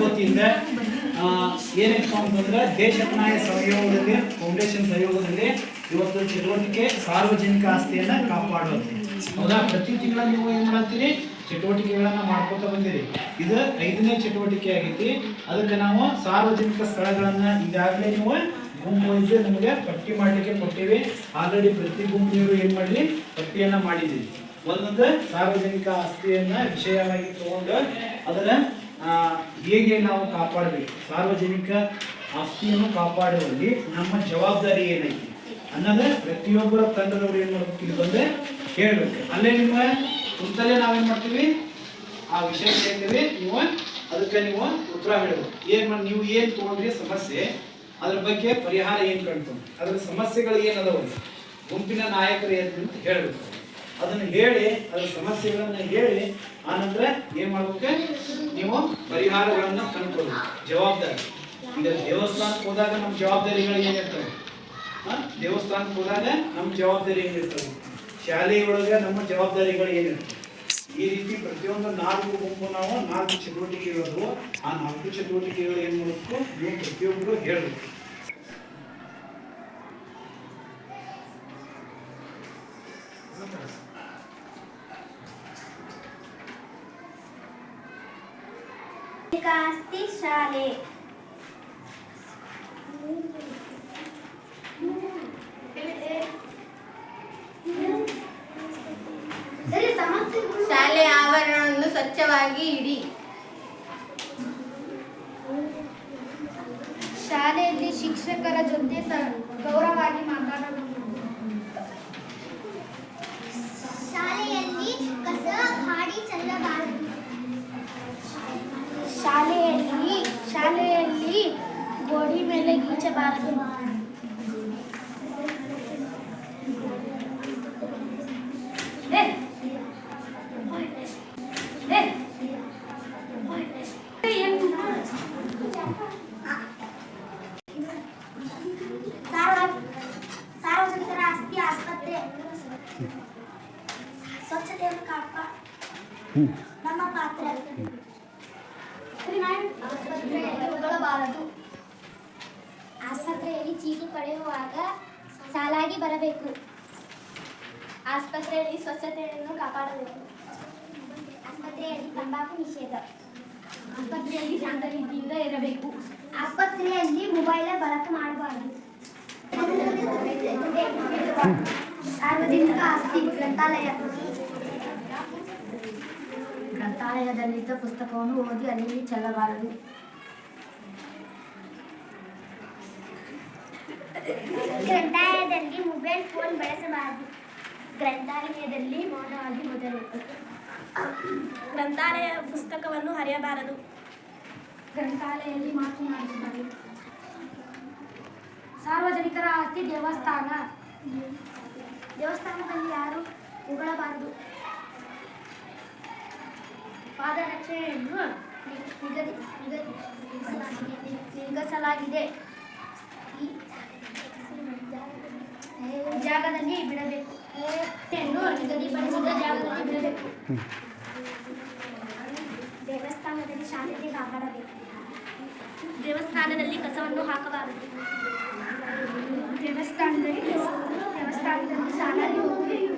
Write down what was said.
ಆ, ಏನಪ್ಪ ಅಂತಂದ್ರೆ ದೇಶಪ್ನಾಯ ಸಹಯೋಗದಲ್ಲಿ ಫೌಂಡೇಶನ್ ಸಹಯೋಗದಲ್ಲಿ ಇವತ್ತು ಚಟುವಟಿಕೆ ಸಾರ್ವಜನಿಕ ಆಸ್ತಿಯನ್ನ ಕಾಪಾಡೋದು. ಹೌದಾ? ಪ್ರತಿ ತಿಂಗಳ ನೀವು ಏನ್ ಮಾಡ್ತೀರಿ? ಚಟುವಟಿಕೆಗಳನ್ನ ಮಾಡ್ಕೊತ ಬಂದಿರಿ. ಇದು ಐದನೇ ಚಟುವಟಿಕೆ ಆಗೈತಿ. ಅದಕ್ಕೆ ನಾವು ಸಾರ್ವಜನಿಕ ಸ್ಥಳಗಳನ್ನ ಈಗಾಗಲೇ ನೀವು ಗುಂಪು ನಿಮಗೆ ಪಟ್ಟಿ ಮಾಡಲಿಕ್ಕೆ ಕೊಟ್ಟಿವಿ. ಆಲ್ರೆಡಿ ಪ್ರತಿ ಗುಂಪಿನವರು ಏನ್ ಮಾಡಲಿ? ಪಟ್ಟಿಯನ್ನ ಮಾಡಿದ್ದೀವಿ. ಒಂದೊಂದು ಸಾರ್ವಜನಿಕ ಆಸ್ತಿಯನ್ನ ವಿಷಯವಾಗಿ ತಗೊಂಡು ಆ, ಹೇಗೆ ನಾವು ಕಾಪಾಡಬೇಕು? ಸಾರ್ವಜನಿಕ ಆಸ್ತಿಯನ್ನು ಕಾಪಾಡುವಲ್ಲಿ ನಮ್ಮ ಜವಾಬ್ದಾರಿ ಏನೈತಿ? ಅನ್ನೋದು ಪ್ರತಿಯೊಬ್ಬರ ತಂಡದವರು ಏನು ಮಾಡ್ಬೇಕು ಇಲ್ಲಿ ಬಂದು ಹೇಳ್ಬೇಕು. ಅಲ್ಲೇ ನಿಮ್ಮ ಕುಂತಲೇ ನಾವೇನು ಮಾಡ್ತೀವಿ? ಆ ವಿಷಯ ಹೇಳ್ತೀವಿ ನೀವು ಅದಕ್ಕೆ ನೀವು ಉತ್ತರ ಹೇಳಬೇಕು. ಏನು ಮಾಡಿ ನೀವು ಏನು ತಗೊಂಡ್ರಿ ಸಮಸ್ಯೆ, ಅದ್ರ ಬಗ್ಗೆ ಪರಿಹಾರ ಏನು ಕಂಡು ಅದ್ರ ಸಮಸ್ಯೆಗಳು ಏನದವು ಗುಂಪಿನ ನಾಯಕರು ಏನು ಅಂತ ಹೇಳ್ಬೇಕು. ಅದನ್ನ ಹೇಳಿ, ಅದರ ಸಮಸ್ಯೆಗಳನ್ನ ಹೇಳಿ ಆನಂತರ ಏನ್ ಮಾಡ್ಬೇಕು? ನೀವು ಪರಿಹಾರಗಳನ್ನ ಕಂಡುಕೊಳ್ಳಿ ಜವಾಬ್ದಾರಿ. ಈಗ ದೇವಸ್ಥಾನಕ್ಕೆ ಹೋದಾಗ ನಮ್ಮ ಜವಾಬ್ದಾರಿಗಳು ಏನಿರ್ತವೆ? ದೇವಸ್ಥಾನಕ್ಕೆ ಹೋದಾಗ ನಮ್ಮ ಜವಾಬ್ದಾರಿ ಏನಿರ್ತವೆ ಶಾಲೆಯೊಳಗೆ ನಮ್ಮ ಜವಾಬ್ದಾರಿಗಳು ಏನಿರ್ತವೆ? ಈ ರೀತಿ ಪ್ರತಿಯೊಂದು ನಾಲ್ಕು ಗುಂಪು ನಾವು ನಾಲ್ಕು ಚಟುವಟಿಕೆಗಳು ಆ ನಾಲ್ಕು ಚಟುವಟಿಕೆಗಳು ಏನ್ ಮಾಡಬೇಕು? ನೀವು ಪ್ರತಿಯೊಬ್ಬರು ಹೇಳ್ಬೇಕು. ಆಸ್ತಿ ಶಾಲೆ. ಶಾಲೆ ಆವರಣವನ್ನು ಸ್ವಚ್ಛವಾಗಿ ಇಡಿ. ಶಾಲೆಯಲ್ಲಿ ಶಿಕ್ಷಕರ ಜೊತೆ ಸ ಗೌರವವಾಗಿ ಮಾತಾಡಬೇಕು ಮೇಲೆ ಗೀಚಬಾರದು ಸಾರ್ವ- ಸಾರ್ವಜನಿಕರ ಆಸ್ತಿ ಆಸ್ಪತ್ರೆ ಸ್ವಚ್ಛತೆಯನ್ನು ಕಾಪ ನಮ್ಮ ಪಾತ್ರ ಆಸ್ಪತ್ರೆಯಲ್ಲಿ ಆಸ್ಪತ್ರೆಯಲ್ಲಿ ಚೀಟಿ ಪಡೆಯುವಾಗ ಸಾಲಾಗಿ ಬರಬೇಕು. ಆಸ್ಪತ್ರೆಯಲ್ಲಿ ಸ್ವಚ್ಛತೆಯನ್ನು ಕಾಪಾಡಬೇಕು. ಆಸ್ಪತ್ರೆಯಲ್ಲಿ ತಂಬಾಕು ನಿಷೇಧ. ಆಸ್ಪತ್ರೆಯಲ್ಲಿ ಶಾಂತ ರೀತಿಯಿಂದ ಇರಬೇಕು. ಆಸ್ಪತ್ರೆಯಲ್ಲಿ ಮೊಬೈಲ್ ಬಳಕೆ ಮಾಡಬಾರದು. ಸಾರ್ವಜನಿಕ ಆಸ್ತಿ, ಗ್ರಂಥಾಲಯ. ಗ್ರಂಥಾಲಯದಲ್ಲಿದ್ದ ಪುಸ್ತಕವನ್ನು ಓದಿ ಅಲ್ಲಿ ಚೆಲ್ಲಬಾರದು. ಗ್ರಂಥಾಲಯದಲ್ಲಿ ಮೊಬೈಲ್ ಫೋನ್ ಬಳಸಬಾರದು. ಗ್ರಂಥಾಲಯದಲ್ಲಿ ಮೌನವಾಗಿ ಓದಬೇಕು. ಗ್ರಂಥಾಲಯ ಪುಸ್ತಕವನ್ನು ಹರಿಯಬಾರದು. ಗ್ರಂಥಾಲಯದಲ್ಲಿ ಮಾತು ಮಾಡಬಾರದು ಸಾರ್ವಜನಿಕರ ಆಸ್ತಿ ದೇವಸ್ಥಾನ. ದೇವಸ್ಥಾನದಲ್ಲಿ ಯಾರು ಉಗಳಬಾರದು. ಪಾದರಕ್ಷೆಯನ್ನು ನಿಗದಿ ನಿಗದಿ ನಿಗದಿಸಲಾಗಿದೆ ಈ ಜಾಗದಲ್ಲಿ ಬಿಡಬೇಕು. ನಿಗದಿಪಡಿಸಿದ ಜಾಗದಲ್ಲಿ ಬಿಡಬೇಕು. ದೇವಸ್ಥಾನದಲ್ಲಿ ಶಾಂತಿ ಕಾಪಾಡಬೇಕು. ದೇವಸ್ಥಾನದಲ್ಲಿ ಕಸವನ್ನು ಹಾಕಬಾರದು. ದೇವಸ್ಥಾನದಲ್ಲಿ ದೇವಸ್ಥಾನದಲ್ಲಿ ಶಾಲೆಯಲ್ಲಿ ಹೋಗಬೇಕು ಿ.